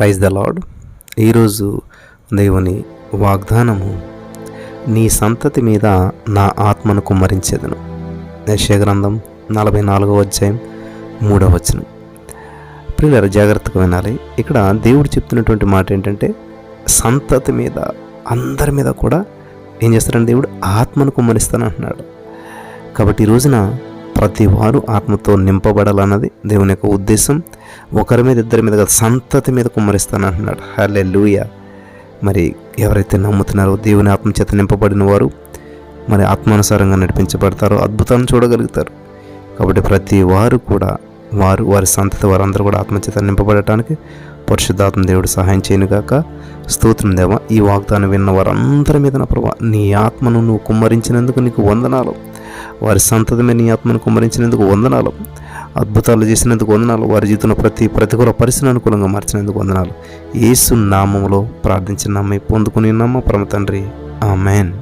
Praise the lord ఈరోజు దేవుని వాగ్దానము నీ సంతతి మీద నా ఆత్మను కుమ్మరించేదను. యశగ్రంథం నలభై నాలుగవ అధ్యాయం మూడవ వచనం. పిల్లలు జాగ్రత్తగా వినాలి. ఇక్కడ దేవుడు చెప్తున్నటువంటి మాట ఏంటంటే సంతతి మీద అందరి మీద కూడా ఏం చేస్తారని దేవుడు ఆత్మను కుమ్మరిస్తాను అంటున్నాడు కాబట్టి ఈ రోజున ప్రతి వారు ఆత్మతో నింపబడాలన్నది దేవుని యొక్క ఉద్దేశం. ఒకరి మీద ఇద్దరి మీద కాదు సంతతి మీద కుమ్మరిస్తాను అంటున్నాడు హలే మరి ఎవరైతే నమ్ముతున్నారో దేవుని ఆత్మ చేత నింపబడిన వారు మరి ఆత్మానుసారంగా నడిపించబడతారో అద్భుతాలను చూడగలుగుతారు. కాబట్టి ప్రతి వారు కూడా వారు వారి సంతతి వారందరూ కూడా ఆత్మచేత నింపబడటానికి పరిశుద్ధాత్మ దేవుడు సహాయం చేయనుగాక. స్తోత్రం దేవ ఈ వాగ్దానం విన్న వారందరి మీద నా ప్రభా నీ ఆత్మను నువ్వు కుమ్మరించినందుకు నీకు వందనాలు. వారి సంతతమే నీ ఆత్మను కుమరించినందుకు వందనాలు. అద్భుతాలు చేసినందుకు వందనాలు. వారి జీవితంలో ప్రతి ప్రతికూల పరిస్థితిని అనుకూలంగా మార్చినందుకు వందనాలు. ఏసు నామంలో ప్రార్థించిన నమ్మి పొందుకుని నమ్మ పరమ తండ్రి. ఆమెన్.